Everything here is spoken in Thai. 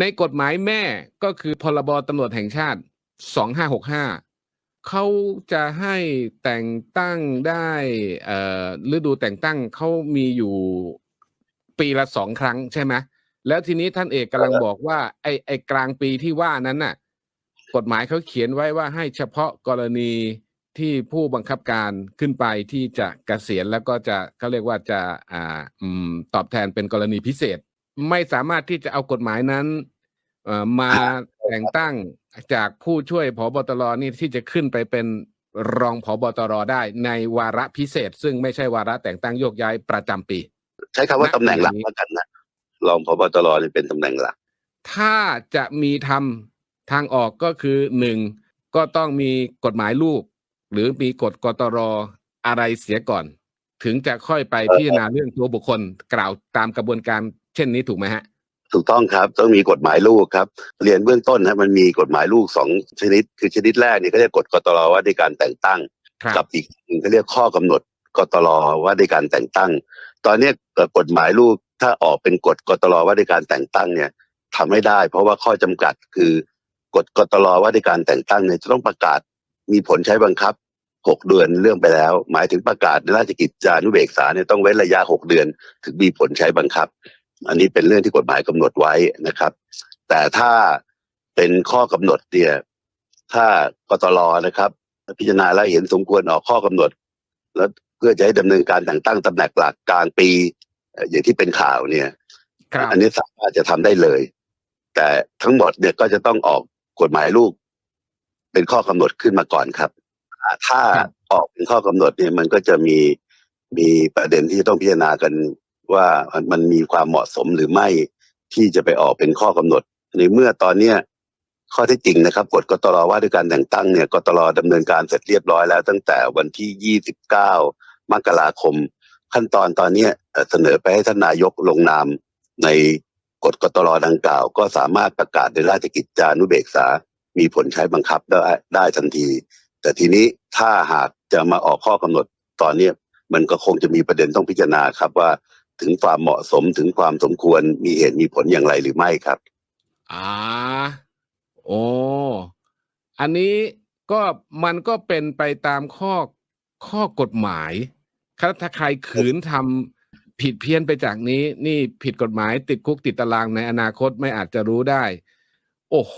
ในกฎหมายแม่ก็คือพรบตำรวจแห่งชาติ 2565 เขาจะให้แต่งตั้งได้ฤดูแต่งตั้งเขามีอยู่ปีละสองครั้งใช่ไหมแล้วทีนี้ท่านเอกกำลังบอกว่า ไอ้ไอ้กลางปีที่ว่านั้นน่ะ กฎหมายเขาเขียนไว้ว่าให้เฉพาะกรณีที่ผู้บังคับการขึ้นไปที่จะเกษียณแล้วก็จะเขาเรียกว่าจะอ่าตอบแทนเป็นกรณีพิเศษ ไม่สามารถที่จะเอากฎหมายนั้นเอ่อมาแต่งตั้งจากผู้ช่วยผบตรนี่ที่จะขึ้นไปเป็นรองผบตรได้ในวาระพิเศษ ซึ่งไม่ใช่วาระแต่งตั้งโยกย้ายประจำปี ใช้คำว่าณตำแหน่งหลักปีนี้แล้วกันนะรองพบตรนี่เป็นตำแหน่งหลัก ถ้าจะมีทำทางออกก็คือหนึ่งก็ต้องมีกฎหมายลูก หรือมีกฎกตรอะไรเสียก่อน ถึงจะค่อยไปพิจารณาเรื่องตัวบุคคลกล่าวตามกระบวนการ เช่นนี้ถูกไหมฮะถูกต้องครับต้องมีกฎหมายลูกครับ เรียนเบื้องต้นนะมันมีกฎหมายลูกสองชนิด คือชนิดแรกนี่เขาเรียกกฎกตรว่าด้วยการแต่งตั้งครับกับอีกหนึ่งเขาเรียกข้อกำหนดกตรว่าด้วยการแต่งตั้ง ตอนเนี้ยเอ่อกฎหมายลูกถ้าออกเป็นกฎกตรว่าด้วยการแต่งตั้งเนี่ยทำไม่ได้ เพราะว่าข้อจำกัดคือกฎกตรว่าด้วยการแต่งตั้งเนี่ยจะต้องประกาศมีผลใช้บังคับหกเดือนเรื่องไปแล้ว หมายถึงประกาศในราชกิจจานุเบกษาเนี่ยต้องเว้นระยะหกเดือน ถึงมีผลใช้บังคับ อันนี้เป็นเรื่องที่กฎหมายกำหนดไว้นะครับ แต่ถ้าเป็นข้อกำหนดเนี่ยถ้ากตรนะครับ พิจารณาแล้วเห็นสมควรออกข้อกำหนด แล้วเพื่อจะให้ดำเนินการแต่งตั้งตำแหน่งหลักกลางปีเอ่ออย่างที่เป็นข่าวเนี่ยครับอันนี้สามารถจะทำได้เลย แต่ทั้งหมดเนี่ยก็จะต้องออกกฎหมายลูก เป็นข้อกำหนดขึ้นมาก่อนครับอ่าถ้าครับออกเป็นข้อกำหนดเนี่ยมันก็จะมีมีประเด็นที่จะต้องพิจารณากัน ว่ามันมีความเหมาะสมหรือไม่ที่จะไปออกเป็นข้อกำหนด ในเมื่อตอนเนี้ยข้อที่จริงนะครับกฎกตรว่าด้วยการแต่งตั้งเนี่ยกตรดำเนินการเสร็จเรียบร้อยแล้ว ตั้งแต่วันที่ 29 มกราคม ขั้นตอนตอนนี้เสนอไปให้ท่านนายกลงนามในกฎกตรดังกล่าว ก็สามารถประกาศในราชกิจจานุเบกษา มีผลใช้บังคับได้ได้ทันที แต่ทีนี้ถ้าหากจะมาออกข้อกำหนดตอนนี้มันก็คงจะมีประเด็นต้องพิจารณาครับว่า ถึงความเหมาะสมถึงความสมควรมีเหตุมีผลอย่างไรหรือไม่ครับ อ่า โอ้อันนี้ก็มันก็เป็นไปตามข้อข้อกฎหมายถ้าถ้าใครขืนทำผิดเพี้ยนไปจากนี้ นี่ผิดกฎหมายติดคุกติดตารางในอนาคตไม่อาจจะรู้ได้ โอ้โห